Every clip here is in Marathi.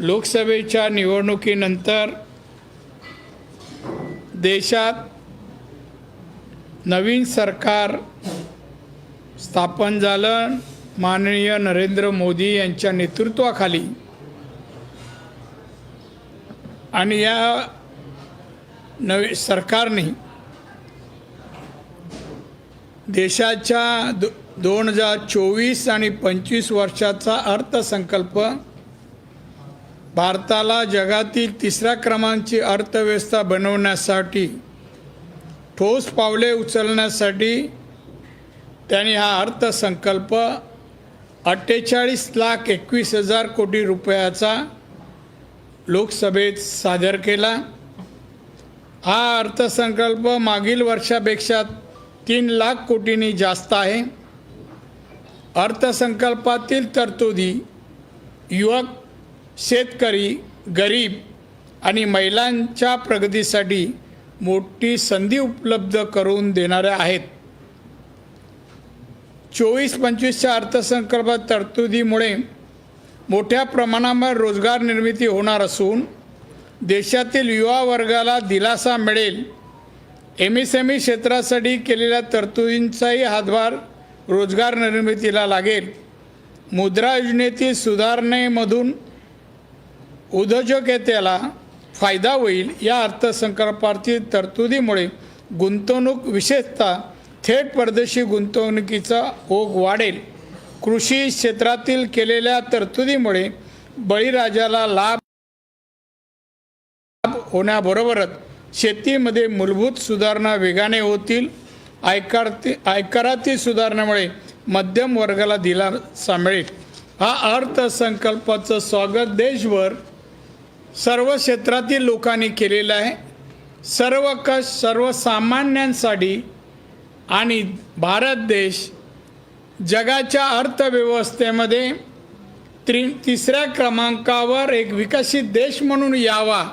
लोकसभेच्या निवडणुकीनंतर देशात नवीन सरकार स्थापन झालं. माननीय नरेंद्र मोदी यांच्या नेतृत्वाखाली. आणि या नवी सरकारने देशाच्या दो दोन हजार चोवीस आणि पंचवीस वर्षाचा अर्थसंकल्प भारताला जगातील तिसऱ्या क्रमांकची अर्थव्यवस्था बनवण्यासाठी ठोस पावले उचलण्यासाठी त्यांनी हा अर्थसंकल्प अठ्ठेचाळीस लाख एकवीस हजार कोटी रुपयाचा लोकसभेत सादर केला. हा अर्थसंकल्प मागील वर्षापेक्षा तीन लाख कोटींनी जास्त आहे. अर्थसंकल्पातील तरतुदी युवक शेतकरी गरीब आणि महिलांच्या प्रगतीसाठी मोठी संधी उपलब्ध करून देणाऱ्या आहेत. चोवीस पंचवीसच्या अर्थसंकल्पात तरतुदीमुळे मोठ्या प्रमाणावर रोजगार निर्मिती होणार असून देशातील युवा वर्गाला दिलासा मिळेल. एम एस एम ई क्षेत्रासाठी केलेल्या तरतुदींचाही हातभार रोजगार निर्मितीला लागेल. मुद्रा योजनेतील सुधारणेमधून उद्योजकतेला फायदा होईल या अर्थसंकल्पातील तरतुदीमुळे गुंतवणूक विशेषतः थेट परदेशी गुंतवणुकीचा ओघ वाढेल. कृषी क्षेत्रातील केलेल्या तरतुदीमुळे बळीराजाला लाभ होण्याबरोबरच शेतीमध्ये मूलभूत सुधारणा वेगाने होतील. आयकारती आयकरातील सुधारणामुळे मध्यम वर्गाला दिलासा मिळेल. हा अर्थसंकल्पाचं स्वागत देशभर सर्व क्षेत्रातील लोकांनी केलेलं आहे. सर्व कश सर्वसामान्यांसाठी आणि भारत देश जगाच्या अर्थव्यवस्थेमध्ये त्रि तिसऱ्या क्रमांकावर एक विकसित देश म्हणून यावा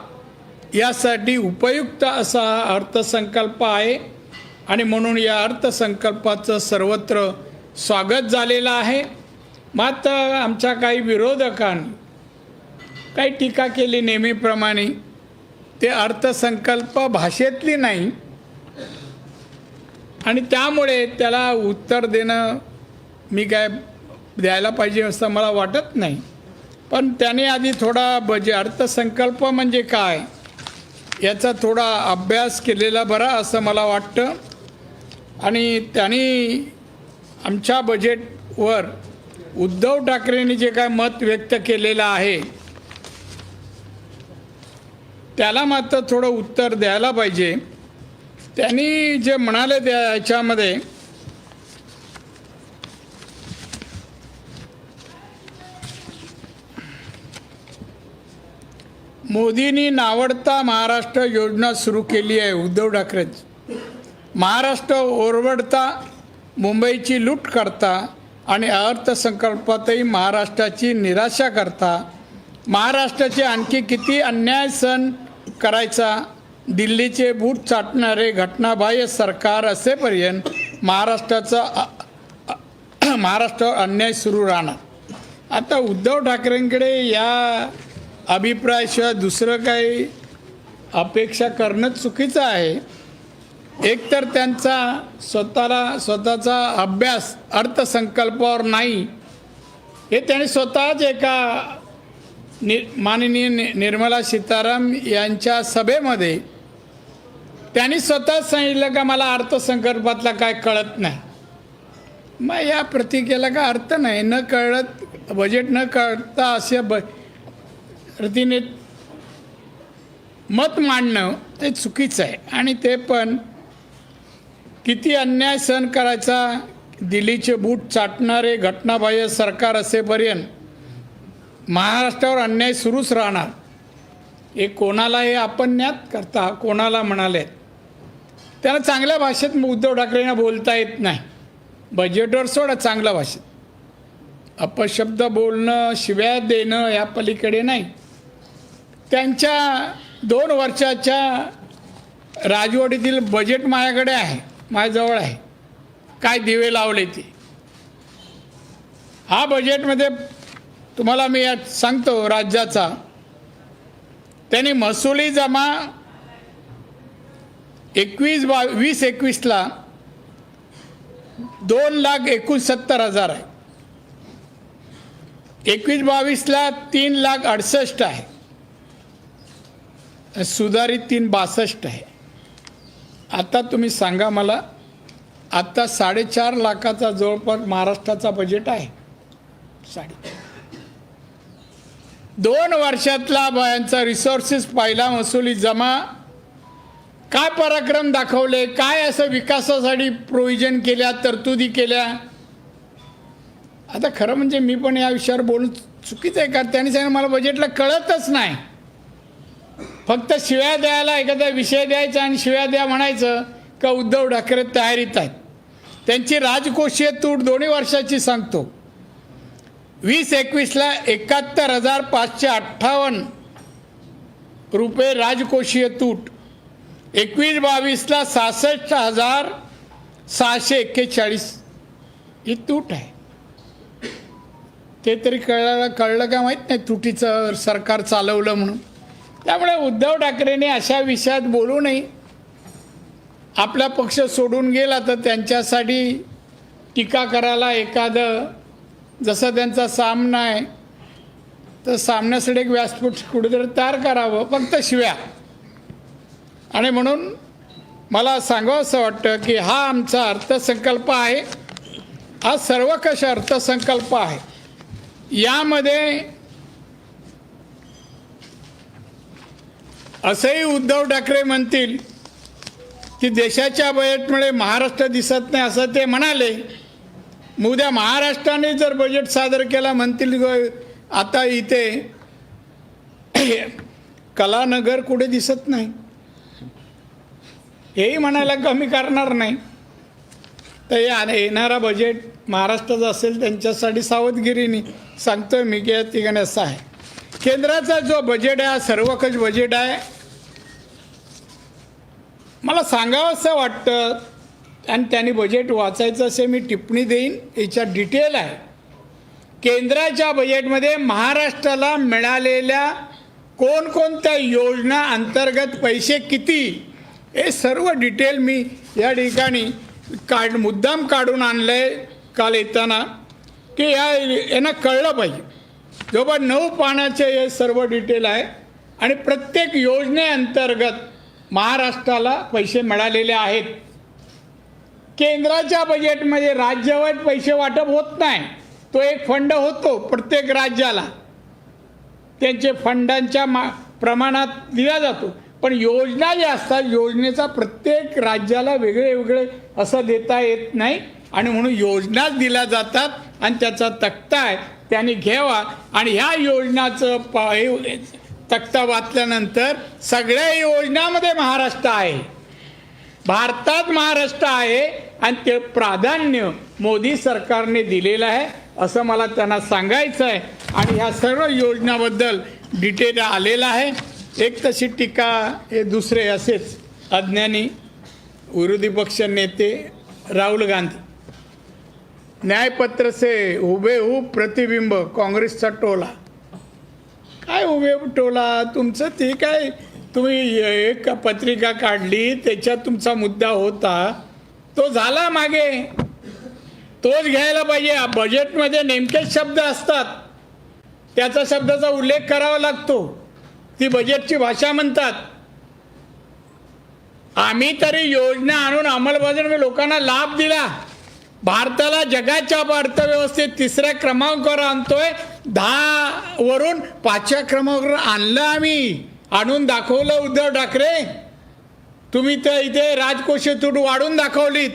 यासाठी उपयुक्त असा हा अर्थसंकल्प आहे. आणि म्हणून या अर्थसंकल्पाचं सर्वत्र स्वागत झालेलं आहे. मात्र आमच्या काही विरोधकांनी काही टीका केली नेहमीप्रमाणे. ते अर्थसंकल्प भाषेतली नाही. आणि त्यामुळे त्याला उत्तर देणं मी काय द्यायला पाहिजे असं मला वाटत नाही. पण त्याने आधी थोडा बजे अर्थसंकल्प म्हणजे काय? याचा थोडा अभ्यास केलेला बरा असं मला वाटतं. आणि त्यांनी आमच्या बजेटवर उद्धव ठाकरेंनी जे काय मत व्यक्त केलेलं आहे त्याला मात्र थोडं उत्तर द्यायला पाहिजे. त्यांनी जे म्हणाले त्या याच्यामध्ये मोदींनी नावडता महाराष्ट्र योजना सुरू केली आहे उद्धव ठाकरे. महाराष्ट्र ओरवडता मुंबईची लूट करता आणि अर्थसंकल्पातही महाराष्ट्राची निराशा करता. महाराष्ट्राचे आणखी किती अन्याय सण करायचा. दिल्लीचे बूट चाटणारे घटनाबाह्य सरकार असेपर्यंत महाराष्ट्राचा महाराष्ट्रावर अन्याय सुरू राहणार. आता उद्धव ठाकरेंकडे या अभिप्रायाशिवाय दुसरं काही अपेक्षा करणं चुकीचं आहे. एकतर त्यांचा स्वतःला स्वतःचा अभ्यास अर्थसंकल्पावर नाही. हे त्यांनी स्वतःच एका नि माननीय नि निर्मला सीताराम यांच्या सभेमध्ये त्यांनी स्वतःच सांगितलं का मला अर्थसंकल्पातला काय कळत नाही. मग या प्रतिकेला का अर्थ नाही. न कळत बजेट न कळता असे ब रीतीने मत मांडणं ते चुकीचं आहे. आणि ते पण किती अन्याय सहन करायचा दिल्लीचे बूट चाटणारे घटनाबाह्य सरकार असेपर्यंत महाराष्ट्रावर अन्याय सुरूच राहणार. हे कोणाला हे आपण न्यात करता कोणाला म्हणाले. त्याला चांगल्या भाषेत उद्धव ठाकरेंना बोलता येत नाही. बजेटवर सोडा चांगल्या भाषेत. अपशब्द बोलणं शिव्या देणं या पलीकडे नाही. त्यांच्या दोन वर्षाच्या राजवटीतील बजेट माझ्याकडे आहे माझ्याजवळ आहे. काय दिवे लावले ते? हा बजेटमध्ये तुम्हाला मी यात सांगतो राज्याचा. त्यांनी महसुली जमा एकवीस बा वीस एकवीसला दोन लाख एकोणसत्तर हजार आहे. एकवीस बावीसला तीन लाख अडसष्ट आहे. सुधारित तीन बासष्ट आहे. आता तुम्ही सांगा मला आत्ता साडेचार लाखाचा जवळपास महाराष्ट्राचा बजेट आहे. साडे दोन वर्षातला यांचा रिसोर्सेस पहिला महसुली जमा. काय पराक्रम दाखवले? काय असं विकासासाठी प्रोव्हिजन केल्या तरतुदी केल्या? आता खरं म्हणजे मी पण या विषयावर बोलून चुकीचं आहे का त्यांनी सांगितलं मला बजेटला कळतच नाही. फक्त शिव्या द्यायला एखादा विषय द्यायचा आणि शिव्या द्या म्हणायचं का उद्धव ठाकरे तयारीत आहेत. त्यांची राजकोषीय तूट दोन्ही वर्षाची सांगतो. वीस एकवीसला एकाहत्तर हजार पाचशे अठ्ठावन्न रुपये राजकोषीय तूट. एकवीस बावीसला सहासष्ट हजार सहाशे एक्केचाळीस. ही तूट आहे. ते तरी कळलं कळलं का माहीत नाही तुटीचं सरकार चालवलं म्हणून. त्यामुळे उद्धव ठाकरेंनी अशा विषयात बोलू नये. आपला पक्ष सोडून गेला तर त्यांच्यासाठी टीका करायला एखादं जसं त्यांचा सामना आहे तर सामन्यासाठी एक व्यासपीठ कुठेतरी तयार करावं फक्त शिव्या. आणि म्हणून मला सांगावं असं वाटतं की हा आमचा अर्थसंकल्प आहे हा सर्वकष अर्थसंकल्प आहे. यामध्ये असंही उद्धव ठाकरे म्हणतील की देशाच्या बजेटमुळे महाराष्ट्र दिसत नाही असं ते म्हणाले. मग उद्या महाराष्ट्राने जर बजेट सादर केला म्हणतील ग- आता इथे कलानगर कुठे दिसत नाही. हेही म्हणायला कमी करणार नाही. तर या येणारा बजेट महाराष्ट्राचा असेल त्यांच्यासाठी सावधगिरीने सांगतोय मी की या ठिकाणी असं आहे. केंद्राचा जो बजेट आहे हा सर्वकष बजेट आहे. मला सांगावं असं वाटतं आणि त्यांनी बजेट वाचायचं असे मी टिप्पणी देईन. याच्यात डिटेल आहे. केंद्राच्या बजेटमध्ये महाराष्ट्राला मिळालेल्या कोणकोणत्या योजना अंतर्गत पैसे किती हे सर्व डिटेल मी या ठिकाणी काढ मुद्दाम काढून आणलं आहे काल येताना की या यांना कळलं पाहिजे. जवळपास नऊ पानाचे हे सर्व डिटेल आहे. आणि प्रत्येक योजनेअंतर्गत महाराष्ट्राला पैसे मिळालेले आहेत. केंद्राच्या बजेटमध्ये राज्यवाईट पैसे वाटप होत नाही. तो एक फंड होतो प्रत्येक राज्याला. त्यांचे फंडांच्या मा प्रमाणात दिला जातो. पण योजना ज्या असतात योजनेचा प्रत्येक राज्याला वेगळे वेगळे असं देता येत नाही. आणि म्हणून योजनाच दिल्या जातात आणि त्याचा तक्ता आहे त्यांनी घ्यावा. आणि ह्या योजनाचं प हे तक्ता वाचल्यानंतर सगळ्या योजनामध्ये महाराष्ट्र आहे. भारतात महाराष्ट्र आहे आणि ते प्राधान्य मोदी सरकारने दिलेलं आहे असं मला त्यांना सांगायचं आहे. आणि ह्या सर्व योजनाबद्दल डिटेल आलेलं आहे. एक तशी टीका हे दुसरे असेच अज्ञानी विरोधी पक्ष नेते राहुल गांधी. न्यायपत्र से हुबेहूब प्रतिबिंब काँग्रेसचा टोला. काय उभे टोला? तुमचं ते काय तुम्ही एक पत्रिका काढली त्याच्यात तुमचा मुद्दा होता. तो झाला मागे. तोच घ्यायला पाहिजे. बजेटमध्ये नेमकेच शब्द असतात. त्याचा शब्दाचा उल्लेख करावा लागतो. ती बजेटची भाषा म्हणतात. आम्ही तरी योजना आणून अंमलबजावणी लोकांना लाभ दिला. भारताला जगाच्या अर्थव्यवस्थेत तिसऱ्या क्रमांकावर आणतोय. दहा वरून पाचव्या क्रमांकावर आणलं आम्ही. आणून दाखवलं उद्धव ठाकरे? तुम्ही तर इथे राजकोषीय तूट वाढून दाखवलीत.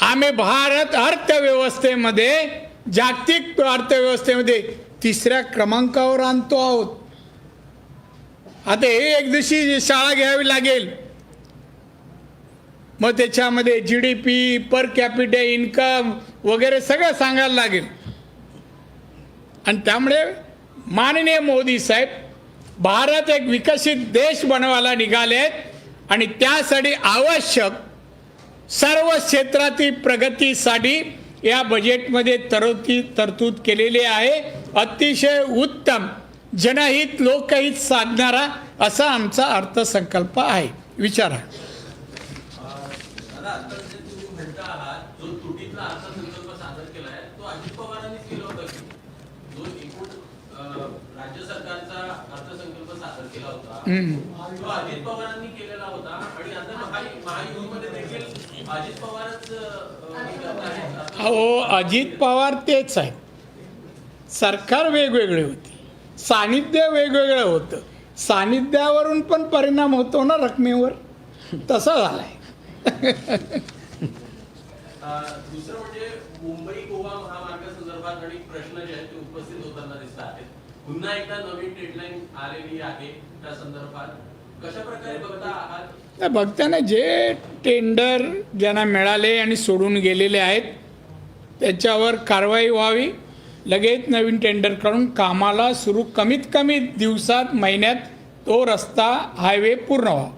आम्ही भारत अर्थव्यवस्थेमध्ये जागतिक अर्थव्यवस्थेमध्ये तिसऱ्या क्रमांकावर आणतो आहोत. आता हे एक दिवशी शाळा घ्यावी लागेल. मग त्याच्यामध्ये G D P per capital income वगैरे सगळं सांगायला लागेल. आणि त्यामुळे माननीय मोदी साहेब भारत एक विकसित देश बनवायला निघाले आहेत आणि त्यासाठी आवश्यक सर्व क्षेत्रातील प्रगतीसाठी या बजेटमध्ये तरतूद तरतूद केलेली आहे. अतिशय उत्तम जनहित लोकहित साधणारा असा आमचा अर्थसंकल्प आहे. विचारा दादा आता जे तुम्ही म्हणता आहात जो तुटीतला अर्थसंकल्प सादर केलाय तो अजित पवारांनीच केला होता की जो एकूण अं, राज्य सरकारचा अर्थसंकल्प सादर केला होता तो अजित पवारांनी केलेला होता आणि आता महायु- महायुतीमध्ये देखील अजित पवारच हे आहेत अहो अजित पवार तेच आहे सरकार वेगवेगळे होते. सानिध्य वेगवेगळं होतं. सानिध्यावरून पण परिणाम होतो ना रकमेवर? तसा झालाय. दुसरं म्हणजे मुंबई गोवा महामार्गासंदर्भात अनेक प्रश्न जे आहेत ते उपस्थित होताना दिसत आहेत. पुन्हा एकदा नवीन डेडलाईन आलेली आहे त्या संदर्भात. कशा प्रकारे बघता आहात? तर बघताना जे टेंडर ज्यांना मिळाले आणि सोडून गेलेले आहेत त्याच्यावर कारवाई व्हावी लगेच नवीन टेंडर काढून कामाला सुरू कमीत कमी दिवसात महिन्यात तो रस्ता हायवे पूर्ण व्हावा.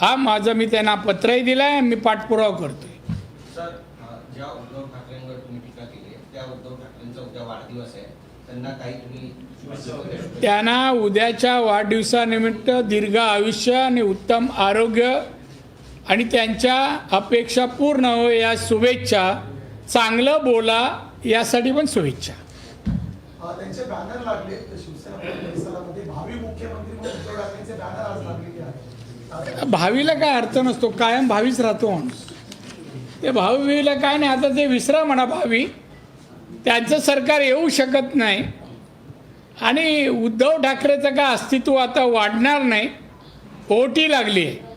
हा माझं मी त्यांना पत्रही दिलं आहे मी पाठपुरावा करतोय. सर अ, ज्या उद्धव ठाकरेंवर तुम्ही टीका केली आहे, त्या उद्धव ठाकरेंचा उद्या वाढदिवस आहे. त्यांना काही तुम्ही? त्यांना उद्याच्या वाढदिवसानिमित्त दीर्घ आयुष्य आणि उत्तम आरोग्य आणि त्यांच्या अपेक्षा पूर्ण हो या शुभेच्छा चांगलं बोला यासाठी पण शुभेच्छा. भावीला काय अर्थ नसतो कायम भावीच राहतो माणूस. ते भावीला काय नाही आता ते विसरा म्हणा भावी. त्यांचं सरकार येऊ शकत नाही. आणि उद्धव ठाकरेचं काय अस्तित्व आता वाढणार नाही ओटी लागली आहे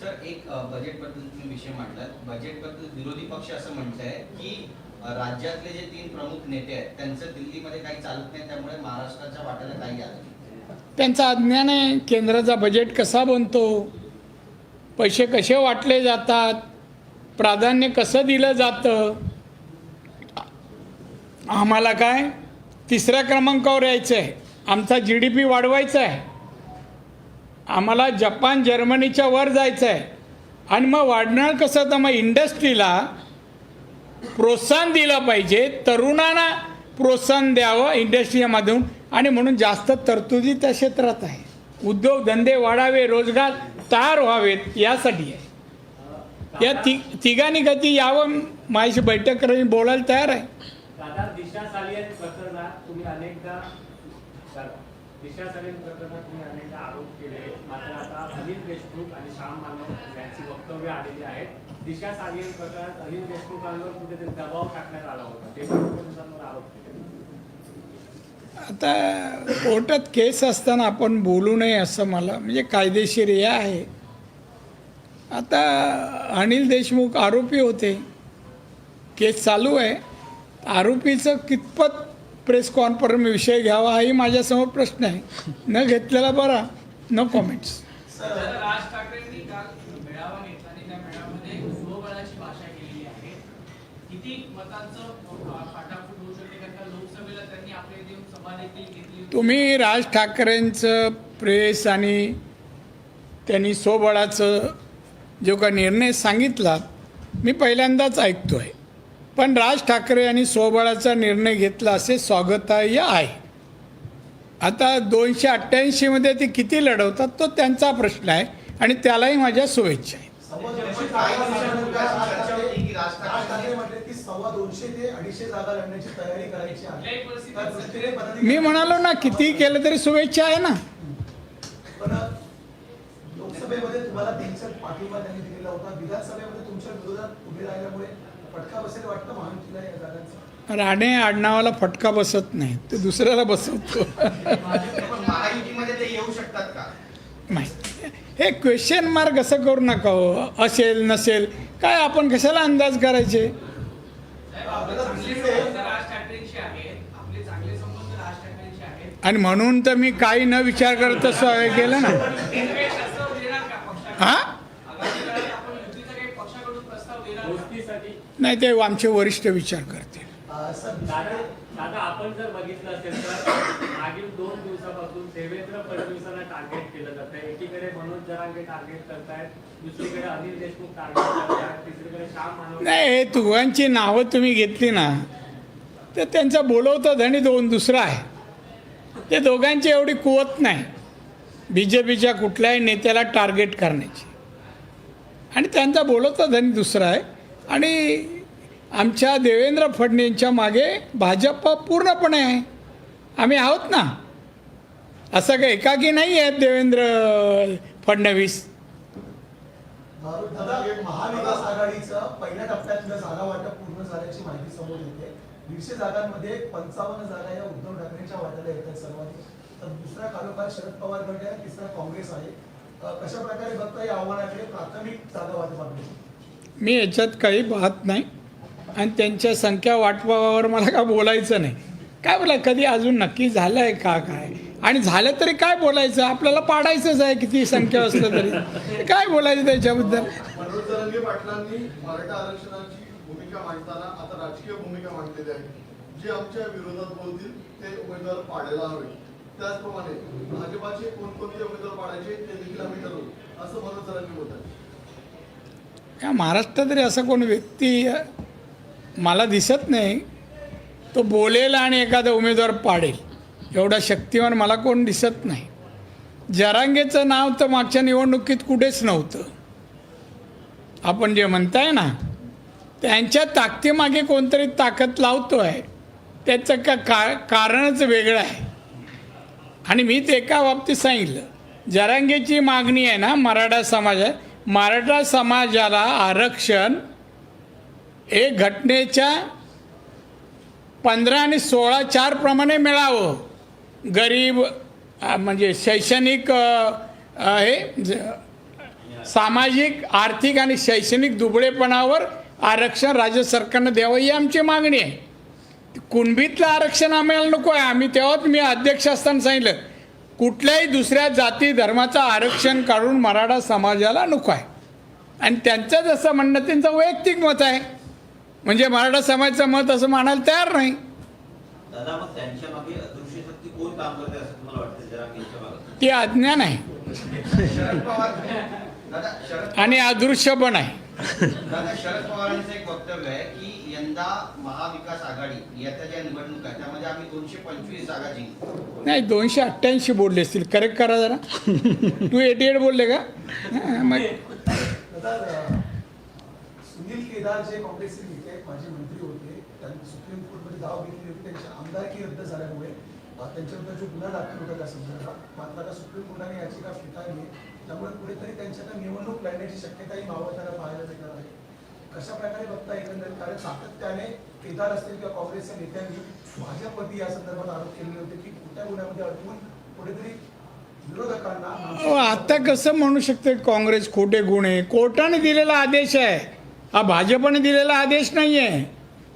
सर एक अ, बजेटबद्दल तुम्ही विषय मांडलात बजेटबद्दल विरोधी पक्ष असं म्हणत आहे की राज्यातले जे तीन प्रमुख नेते आहेत त्यांचं दिल्लीमध्ये काही चालत नाही त्यामुळे महाराष्ट्राच्या वाट्याला काही आलं. त्यांचं अज्ञान आहे केंद्राचा बजेट कसा बनतो पैसे कसे वाटले जातात प्राधान्य कसं दिलं जातं आम्हाला काय तिसऱ्या क्रमांकावर यायचं आहे. आमचा जी डी पी वाढवायचा आहे. आम्हाला जपान जर्मनीच्या वर जायचं आहे. आणि मग वाढणार कसं? तर मग इंडस्ट्रीला प्रोत्साहन दिलं पाहिजे. तरुणांना प्रोत्साहन द्यावं इंडस्ट्रीच्या माध्यम आणि म्हणून जास्त तरतुदी त्या क्षेत्रात आहे. उद्योगधंदे वाढावे रोजगार तयार व्हावेत यासाठी आहे. या ति तिघांनी कधी यावं. माझी बैठक करायची बोलायला तयार आहे. दादा दिशा सालियन प्रकरणात तुम्ही अनेकदा दिशा सालियन प्रकरणात तुम्ही अनेकदा आरोप केले. मात्र आता अनिल देशमुख आणि श्याम मानव यांची वक्तव्य आलेली आहेत दिशा सालियन प्रकरणात अनिल देशमुखांवर कुठेतरी दबाव टाकण्यात आला होता. ते पण आरोप केले. आता कोर्टात केस असताना आपण बोलू नये असं मला म्हणजे कायदेशीर हे आहे. आता अनिल देशमुख आरोपी होते. केस चालू आहे. आरोपीचं कितपत प्रेस कॉन्फरन्स विषय घ्यावा हाही माझ्यासमोर प्रश्न आहे. न घेतलेला बरा नो कॉमेंट्स. तुम्ही राज ठाकरेंचं प्रेस आणि त्यांनी स्वबळाचं जो का निर्णय सांगितला मी पहिल्यांदाच ऐकतो आहे पण राज ठाकरे यांनी स्वबळाचा निर्णय घेतला असे स्वागतार्ह आहे. आता दोनशे अठ्ठ्याऐंशीमध्ये ते किती लढवतात तो त्यांचा प्रश्न आहे आणि त्यालाही माझ्या शुभेच्छा आहेत. आहे मी म्हणालो ना किती केलं तरी शुभेच्छा आहे ना. लोकसभेमध्ये तुम्हाला त्यांचा पाठिंबा त्यांनी दिलेला होता. विधानसभेमध्ये तुमच्या विरोधात उभे राहिल्यामुळे फटका बसेल वाटतं महायुतीला या जागांचा? राणे आडनावाला फटका बसत नाही तो दुसऱ्याला बसवतो. पण महायुतीमध्ये ते येऊ शकतात का? नाही. हे क्वेश्चन मार्क असं करू नका हो. असेल नसेल काय आपण कशाला अंदाज करायचे? आणि म्हणून तर मी काही न विचार करत केलं ना. हा आगामी काळात आपण युतीचा काही पक्षाकडून प्रस्ताव देणार का? गोष्टीसाठी नाही ते आमचे वरिष्ठ विचार करतील. दादा आपण जर बघितलं असेल तर मागील दोन दिवसापासून देवेंद्र फडणवीसांना टार्गेट केलं जातंय. एकीकडे मनोज जरांगे टार्गेट करतायत दुसरीकडे अनिल देशमुख टार्गेट करतायत तिसरीकडे श्याम नाही हे तुघांची नावं तुम्ही घेतली ना तर त्यांचा बोलवता धणी दोन दुसरा आहे. ते दोघांची एवढी कुवत नाही. बी जे पीच्या कुठल्याही नेत्याला टार्गेट करण्याची. आणि त्यांचा बोलवता धनी दुसरा आहे. आणि आमच्या देवेंद्र फडणवीसच्या मागे भाजप पूर्णपणे आहे. आम्ही आहोत ना? असं काही एकाकी नाही आहेत देवेंद्र फडणवीस. महाविकास आघाडीचं पहिल्या टप्प्यातलं जागा वाटप पूर्ण झाल्याची माहिती समोर येते. दीडशे जागांमध्ये पंचावन्न जागा या उद्धव ठाकरेंच्या वाट्याला येत आहेत सर्वांनी. तर दुसरा कालोखाल शरद पवार गट आहे तिसरा काँग्रेस आहे. कशा प्रकारे बघता या आव्हानाकडे प्राथमिक जागा वाटपाकडे मी याच्यात काही पाहत नाही. आणि त्यांच्या संख्या वाटपावर मला का बोलायचं नाही? काय बोला कधी अजून नक्की झालं आहे का काय? आणि झालं तरी काय बोलायचं? आपल्याला पाडायचंच आहे किती संख्या असलं तरी. काय बोलायचं त्याच्याबद्दल? जे आमच्या विरोधात बोलतील ते उमेदवार पाडायला हवे. त्याचप्रमाणे भाजपाचे कोणकोणते उमेदवार पाडायचे ते देखील आम्ही ठरवू. असं मनोज सरांनी बोलतात. या महाराष्ट्रात तरी असा कोण व्यक्ती मला दिसत नाही. तो बोलेल आणि एखादा उमेदवार पाडेल. एवढा शक्तिमान मला कोण दिसत नाही. जरांगेचं नाव तर मागच्या निवडणुकीत कुठेच नव्हतं. आपण जे म्हणताय ना त्यांच्या ताकदीमागे कोणतरी ताकद लावतो आहे त्याचं का का कारणच वेगळं आहे. आणि मी ते एका बाबतीत सांगितलं. जरांगेची मागणी आहे ना मराठा समाजात मराठा समाजाला आरक्षण हे घटनेच्या पंधरा आणि सोळा चारप्रमाणे मिळावं. गरीब म्हणजे शैक्षणिक हे ज- सामाजिक आर्थिक आणि शैक्षणिक दुबळेपणावर आरक्षण राज्य सरकारनं द्यावं ही आमची मागणी आहे. कुणबीतलं आरक्षण आम्हाला नको आहे आम्ही तेव्हाच मी अध्यक्ष असताना सांगितलं कुठल्याही दुसऱ्या जाती धर्माचं आरक्षण काढून मराठा समाजाला नको आहे. आणि त्यांचं जसं म्हणणं त्यांचं वैयक्तिक मत आहे. म्हणजे मराठा समाजाचं मत असं मानायला तयार नाही. दादा मग त्यांच्या मागे अदृश्य शक्ती कोण काम करते असं तुम्हाला वाटतं जरा यांच्या मागे? ते अज्ञान आहे. आणि अदृश्य पण आहे. दादा शरद पवारांचं एक वक्तव्य आहे की यंदा महाविकास आघाडी येत्या ज्या निवडणूक आहे त्यामध्ये आम्ही दोनशे पंचवीस जागा जिंकू. नाही दोनशे अठ्ठ्याऐंशी बोलले असतील. करेक्ट करा जरा. टू एटी एट बोलले का? मग. सुनील केदार जे काँग्रेसचे नेते माजी मंत्री होते त्यांनी सुप्रीम कोर्टमध्ये दावा घेतली होती. त्यांची आमदारकी रद्द झाल्यामुळे अ, त्यांच्याविरुद्ध जो गुन्हा दाखल होता त्या संदर्भात मात्र आता सुप्रीम कोर्टाने याचिका फेटाळली आहे. त्यामुळे कुठेतरी त्यांच्याकडे निवडणूक लढण्याची शक्यताही मावळताना पाहायला मिळणार आहे. कशा प्रकारे बघता एकंदरीत कारण सातत्याने केदार असतील किंवा काँग्रेसच्या नेत्यांनी भाजपवरती या संदर्भात आरोप केलेले होते की खोट्या गुन्ह्यामध्ये अडकून कुठेतरी विरोधकांना आता कसं म्हणू शकते काँग्रेस खोटे गुन्हे कोर्टाने दिलेला आदेश आहे हा भाजपने दिलेला आदेश नाही आहे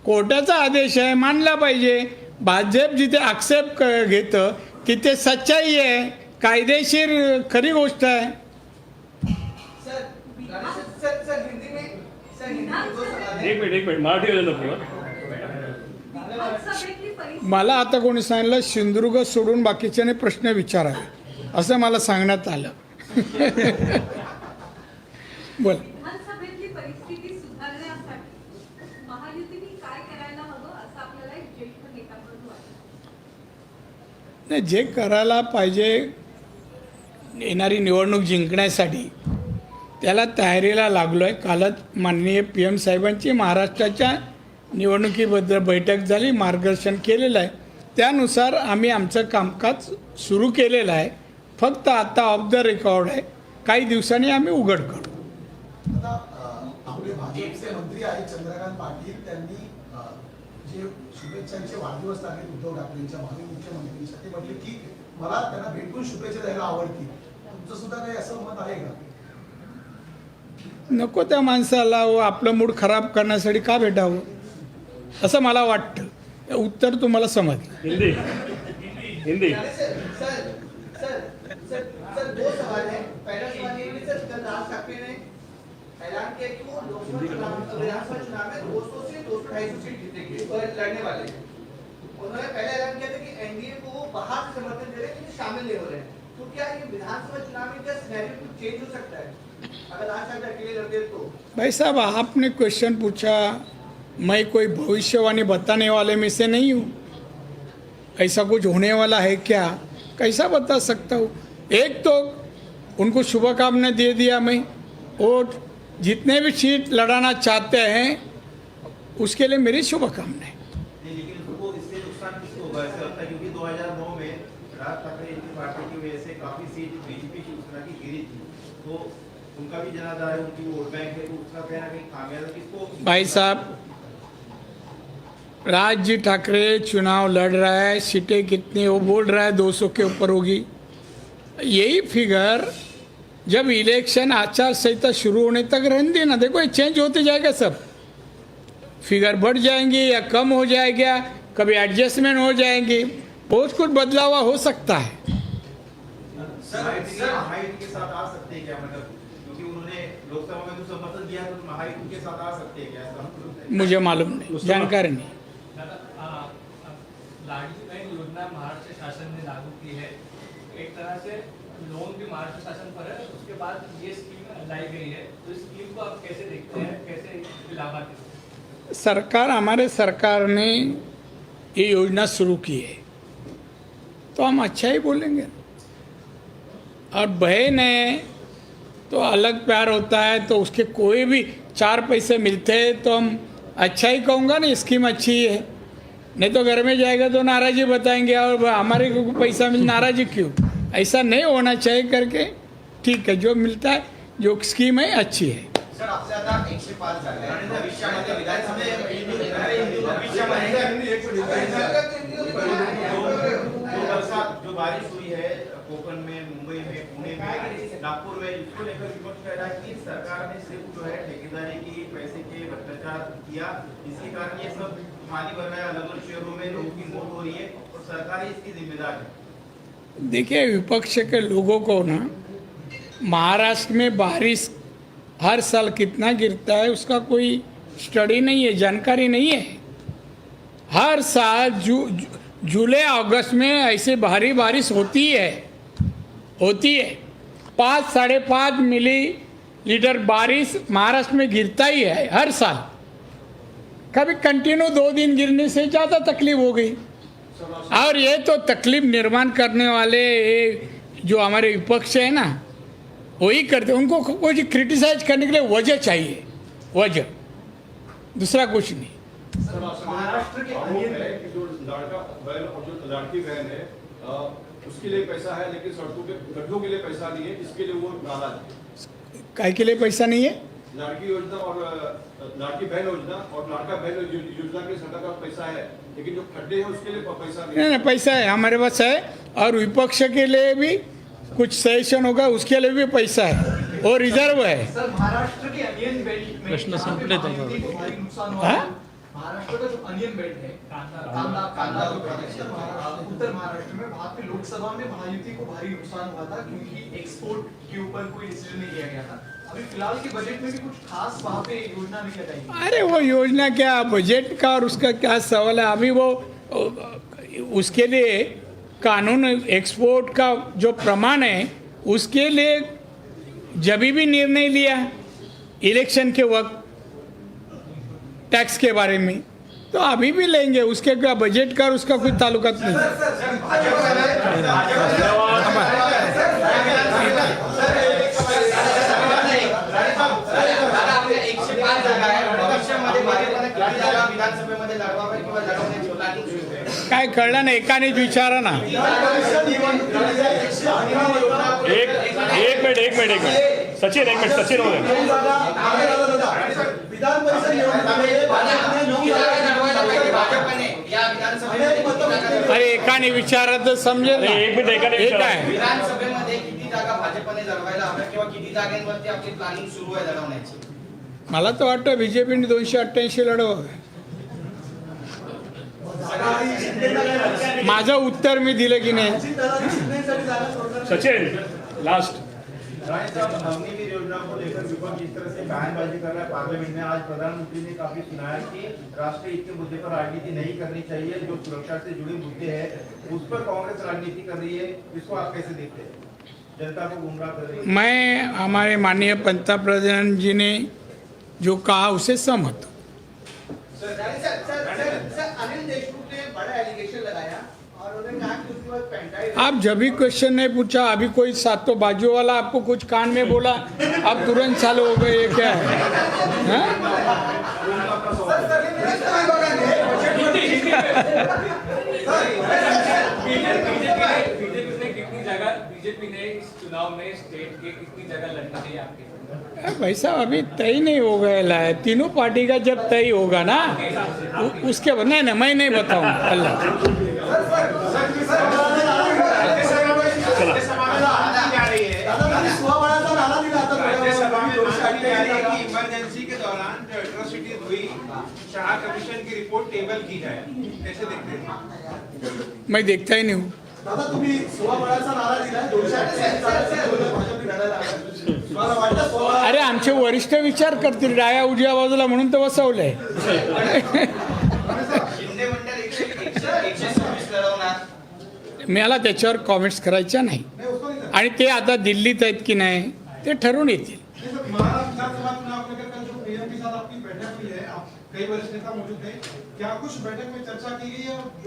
कोर्टाचा आदेश आहे मानला पाहिजे भाजप जिथे आक्षेप क- घेतं तिथे सच्चाई आहे कायदेशीर खरी गोष्ट आहे एक मिनिट एक मिनिट. मराठी नको विधानसभेतली परिस्थिती मला आता कोणी सांगितलं सिंधुदुर्ग सोडून बाकीच्याने प्रश्न विचारावे. असं मला सांगण्यात आलं. बोल. विधानसभेतली परिस्थिती सुधारण्यासाठी महायुतीने काय करायला हवं असं आपल्याला एक ज्येष्ठ नेत्याकडून वाटतं? नाही जे करायला पाहिजे येणारी निवडणूक जिंकण्यासाठी त्याला तयारीला लागलो आहे कालच माननीय पी एम साहेबांची महाराष्ट्राच्या निवडणुकीबद्दल बैठक झाली मार्गदर्शन केलेलं आहे. त्यानुसार आम्ही आमचं कामकाज सुरू केलेलं आहे. फक्त आता ऑफ द रेकॉर्ड आहे. काही दिवसांनी आम्ही उघड करू. मंत्री आहेत चंद्रकांत पाटील. त्यांनी जे शुभेच्छांचे वाढदिवस लागले उद्धव ठाकरेंच्या भावी मुख्यमंत्रींच्या ते म्हटले की मला त्यांना भेटून शुभेच्छा द्यायला आवडतील. तुमचं सुद्धा काही असं मत आहे का? नको त्या माणसाला व आपलं मूड खराब करण्यासाठी का भेटावं? असं मला वाटतं. उत्तर तुम्हाला समजलं. Hindi. Hindi. Sir sir sir sir sir दो सवाल है पहला सवाल ये है कि सर कल राज ठाकरे ने ऐलान किया कि वो लोकसभा चुनाव विधानसभा चुनाव में 200 से 200 ढाई सौ सीट जीतेंगे और लड़ने वाले। उन्होंने पहले ऐलान किया था कि एनडीए को वो बाहर से समर्थन दे रहे हैं लेकिन शामिल नहीं हो रहे हैं तो क्या ये विधानसभा चुनाव में क्या सिनेरियो कुछ चेंज हो सकता है तो? भाई साहब आपने क्वेश्चन पूछा मैं कोई भविष्यवाणी बताने वाले में से नहीं हूँ। ऐसा कुछ होने वाला है क्या? कैसा बता सकता हूँ? एक तो उनको शुभकामनाएँ दे दिया मैं और जितने भी सीट लड़ाना चाहते हैं उसके लिए मेरी शुभकामनाएँ नहीं, लेकिन उसको इससे नुकसान किसको होगा ऐसा लगता है क्योंकि 2009 में राज ठाकरे की पार्टी की वजह से काफ़ी सीट बीजेपी शिवसेना की गिरी थी तो उनका भी जनाजा है उनकी वोट बैंक है तो उसका कहीं ना कहीं खामियाजा किसको भाई साहब राज ठाकरे चुनाव लड़ रहा है सीटें कितनी वो बोल रहा है 200 के ऊपर होगी। यही फिगर जब इलेक्शन आचार संहिता शुरू होने तक रहने देना देखो ये चेंज होते जाएगा सब। फिगर बढ़ जाएँगी या कम हो जाएगा कभी एडजस्टमेंट हो जाएँगी बहुत कुछ बदलाव हो सकता है। सर महायुति के साथ आ सकते हैं क्या मतलब क्योंकि उन्होंने लोकसभा में तो समर्थन दिया तो महायुति के साथ आ सकते हैं क्या? मुझे मालूम नहीं जानकारी नहीं। दादा, आ, आ, लाडली बहन योजना महाराष्ट्र शासन ने लागू की है। एक तरह से लोन भी महाराष्ट्र शासन पर है उसके बाद ये स्कीम लाई गई है। तो इस स्कीम को आप कैसे देखते हैं? कैसे लाभार्थी सरकार हमारे सरकार ने ये योजना शुरू की है। तो हम अच्छा ही बोलेंगे। और बहन है तो अलग प्यार होता है तो उसके कोई भी चार पैसे मिलते हैं तो हम अच्छा ही कहूँगा ना, स्कीम अच्छी है नहीं तो घर में जाएगा तो नाराजी बताएँगे, और हमारे को पैसा मिल, नाराजी क्यों? ऐसा नहीं होना चाहिए करके, ठीक है, जो मिलता है, जो स्कीम है, अच्छी है। सर, आपसे झाले आहेत. भविष्यामध्ये विधानसभेत जो बरसात जो बारिश हुई है कोकण में मुंबई में पुणे में नागपुर में इसको लेकर विपक्ष कह रहा है कि सरकार ने सिर्फ़ जो है ठेकेदारी की पैसे के किया। इसके कारण ये सब पानी भर रहा है अलग अलग शहरों में लोगों की मौत हो रही है और सरकार इसकी जिम्मेदार है। देखिए, विपक्ष के लोगों को ना, महाराष्ट्र में बारिश हर साल कितना गिरता है, उसका कोई स्टडी नहीं है, जानकारी नहीं है। हर साल जू- जुलाई, अगस्त में ऐसे भारी बारिश होती है होती है। पाँच, साढ़े पाँच मिली लीटर बारिश महाराष्ट्र में गिरता ही है, हर साल। कभी कंटिन्यू दो दिन गिरने से ज़्यादा तकलीफ़ हो गई। और ये तो तकलीफ़ निर्माण करने वाले ये जो हमारे विपक्ष है ना वही करते उनको कुछ क्रिटिसाइज करने के लिए वजह चाहिए। वजह। दूसरा कुछ नहीं। महाराष्ट्र के है जो लड़का बहन और जो लड़की बहन है अ, उसके लिए पैसा है लेकिन सड़कों के गड्ढों के लिए पैसा नहीं है इसके लिए वो नाराज़ है। काय के लिए पैसा नहीं है? लड़की योजना और लड़की बहन योजना और लड़का बहन योजना के सरकार का पैसा है लेकिन जो खड्डे हैं उसके लिए पैसा नहीं। नहीं है पैसा है हमारे पास है और विपक्ष के लिए भी कुछ सजेशन होगा उसके लिए भी पैसा है और रिज़र्व है। सर महाराष्ट्र के अनियन बेल्ट में प्रश्न संपले थे महायुति को भारी नुकसान हुआ हाँ? महाराष्ट्र का जो अनियन बेल्ट है कांदा कांदा कांदा उत्तर महाराष्ट्र उत्तर महाराष्ट्र में वहाँ पे लोकसभा में महायुति को भारी नुकसान हुआ था क्योंकि एक्सपोर्ट के ऊपर कोई डिसीज़न नहीं लिया गया था। अभी फ़िलहाल के बजट में भी कुछ खास वहाँ पे योजना नहीं लगाई गई। अरे वो योजना क्या बजट का और उसका क्या सवाल है? अभी वो उसके लिए कानून एक्सपोर्ट का जो प्रमाण है उसके लिए जब भी निर्णय लिया इलेक्शन के वक्त टैक्स के बारे में तो अभी भी लेंगे। उसके क्या बजट का और उसका कोई ताल्लुकात नहीं। काय कळलं ना एकानेच विचारा ना. एक एक मिनिट एक मिनिट एक मिनिट. सचिन एक मिनिट सचिन अरे एकाने विचारा तर समजेल ना. एक मिनिट एकाने हे विचारा. काय? विधानसभेमध्ये किती जागा भाजपने लढवायला हव्या किंवा किती जागांवरती आपली प्लॅनिंग सुरू आहे मला तर वाटतं बी जे पीने दोनशे अठ्ठ्याऐंशी लढवावं माझं उत्तर मी दिलं की नाही. सचिन लास्ट राय साहब अग्निवीर योजना को लेकर विपक्ष जिस तरह से बयानबाजी कर रहा है पार्लियामेंट में आज प्रधानमंत्री ने काफी सुनाया कि राष्ट्रीय हित के मुद्दे पर राजनीति नहीं करनी चाहिए जो सुरक्षा से जुड़े मुद्दे हैं उस पर कांग्रेस राजनीति कर रही है इसको आप कैसे देखते हैं जनता को गुमराह कर रही है मैं हमारे माननीय पंतप्रधान जी ने जो कहा उसे सहमत हूं। Sir sir sir sir Anil Deshmukh ने बड़ा एलिगेशन लगाया आप जब भी क्वेश्चन नहीं पूछा अभी कोई सात तो बाजू वाला आपको कुछ कान में बोला आप तुरंत चालू हो गए ये क्या है हाँ? भाई साहब अभी तय नहीं हो गया है तीनों पार्टी का जब तय होगा ना उ, उसके बाद नहीं ना मैं नहीं बताऊँ अल्लाह। इमरजेंसी के दौरान जो एट्रोसिटीज हुई शाह कमीशन की रिपोर्ट टेबल की जाए कैसे देखते हैं मैं देखता ही नहीं हूँ। दादा तुम्ही सोळा बळाचा नारा दिलाय दोनशे अठ्ठेचाळीस अरे आमचे वरिष्ठ विचार करतील. डाया उजव्या बाजूला म्हणून तर बसवलंय मला त्याच्यावर कॉमेंट्स करायच्या नाही. आणि ते आता दिल्लीत आहेत की नाही ते ठरवून येतील.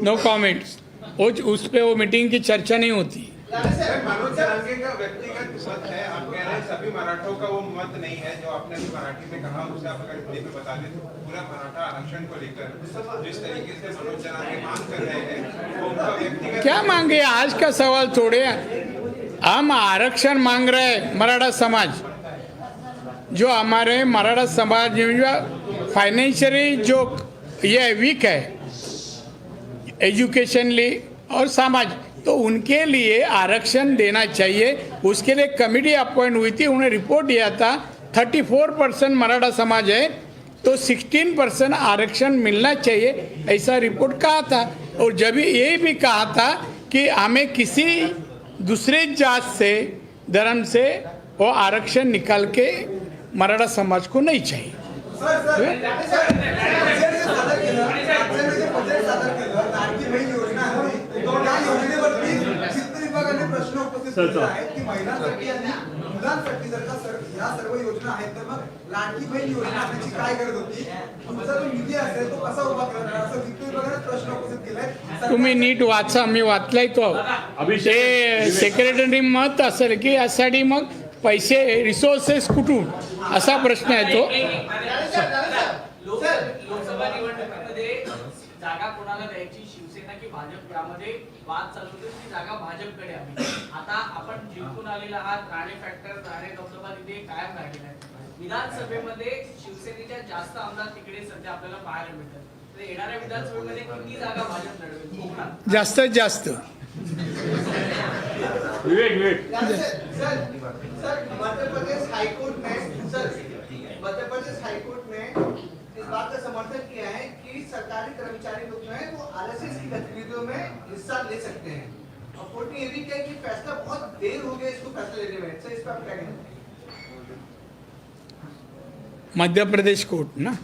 नो कॉमेंट्स वो उस पे वो मीटिंग की चर्चा नहीं होती. सभी मराठों का वो मत नहीं है जो आपने अभी मराठी में कहा, उसे आप अगर हिंदी में बता दें तो पूरा मराठा आरक्षण को लेकर जिस तरीके से मनोज जरांगे मांग कर रहे हैं, वो उनका व्यक्तिगत क्या मांगे? आज का सवाल थोड़े है। हम आरक्षण मांग रहे हैं मराठा समाज। जो हमारे मराठा समाज फाइनेंशियली जो ये वीक है एजुकेशनली और समाज तो उनके लिए आरक्षण देना चाहिए उसके लिए कमेटी अपॉइंट हुई थी उन्हें रिपोर्ट दिया था थर्टी फोर परसेंट मराठा समाज है तो सिक्सटीन परसेंट आरक्षण मिलना चाहिए ऐसा रिपोर्ट कहा था और जब ये भी कहा था कि हमें किसी दूसरे जात से धर्म से वो आरक्षण निकाल के मराठा समाज को नहीं चाहिए सर सर आहेत की महिलांसाठी आणि मुलांसाठी जर का सर या सर्व योजना आहेत तर मग लाडकी बहीण योजना आणायची काय गरज होती तुमचा जो निधी असेल तो कसा उभा करणार असं प्रश्न उपस्थित केलाय तुम्ही नीट वाचा मी वाचलाय तो ते सेक्रेटरी मत असेल की यासाठी मग पैसे रिसोर्सेस कुठून असा प्रश्न आहे तो लोक- लोकसभा वाद चालू होते की जागा भाजपकडे हवी आता आपण जिंकून आलेला आहात राणे फॅक्टर राणे दबदबा तिथे कायम राहिलेला आहे विधानसभेमध्ये शिवसेनेच्या जास्त आमदार तिकडे सध्या आपल्याला पाहायला मिळतात. तर येणाऱ्या विधानसभेमध्ये किती जागा भाजप लढवेल? कोकणात. जास्तीत जास्त. Vivek Vivek. Sir sir sir Madhya Pradesh high court में सर मध्य प्रदेश हाईकोर्ट ने इस बात का समर्थन किया है कि सरकारी कर्मचारी लोग जो है वो आरएसएस की गतिविधियों में हिस्सा ले सकते हैं। और कोर्ट ने ये भी किया कि फैसला बहुत देर हो गया इसको फैसला लेने में। सर इस पर आप क्या कहेंगे? मध्य प्रदेश कोर्ट ना?